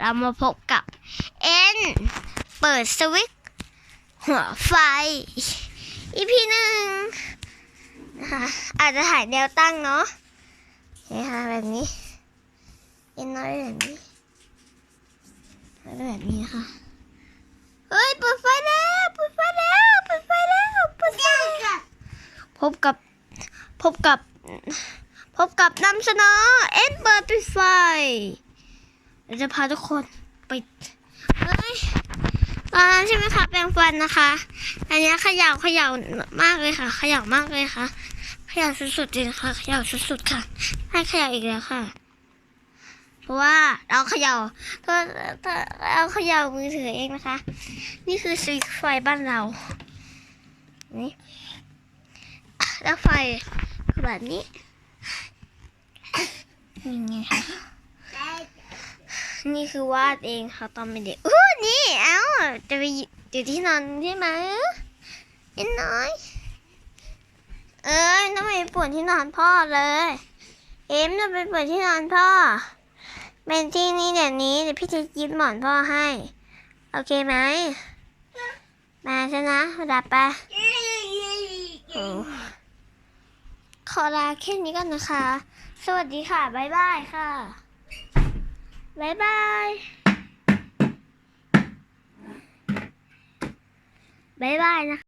เรามาพบกับเอ็นเปิดสวิตช์หัวไฟอีพีหนึ่งนะคะอาจจะถ่ายแนวตั้งเนาะนี่ค่ะแบบนี้เอ็นน้อยแบบนี้แบบนี้ค่ะเฮ้ยเปิดไฟแล้วเปิดไฟแล้วเปิดไฟแล้วเปิดไฟพบกับพบกับพบกับนำเสนอเอ็นเปิดปิดไฟ เราจะพาทุกคนไปเฮ้ยตอนนั้นใช่ไหมคะแปรงฟันนะคะ อันนี้ขย่าขย่ามากเลยค่ะ ขย่ามากเลยค่ะขย่าสุดๆจริงค่ะขย่าสุดๆค่ะให้ขย่าอีกแล้วค่ะ เพราะว่าเราขย่าถ้าถ้าเราขย่ามือถือเองนะคะ นี่คือสวิตช์ไฟบ้านเรานี่แล้วไฟแบบนี้นี่ไงคะ นี่คือวาดเองค่ะตอนเป็นเด็กอู้นี่เอ้าจะไปอยู่ที่นอนใช่ไหมเอ็นน้อย เอ้ยต้องไปปวดที่นอนพ่อเลย เอ็มจะไปปวดที่นอนพ่อ เป็นที่นี่เดี๋ยวนี้เดี๋ยวพี่จะยิบหมอนพ่อให้ โอเคไหม มาชนะรับไปอขอลาแค่นี้ก่อนนะคะ สวัสดีค่ะ บ๊ายบายค่ะ บ๊ายบา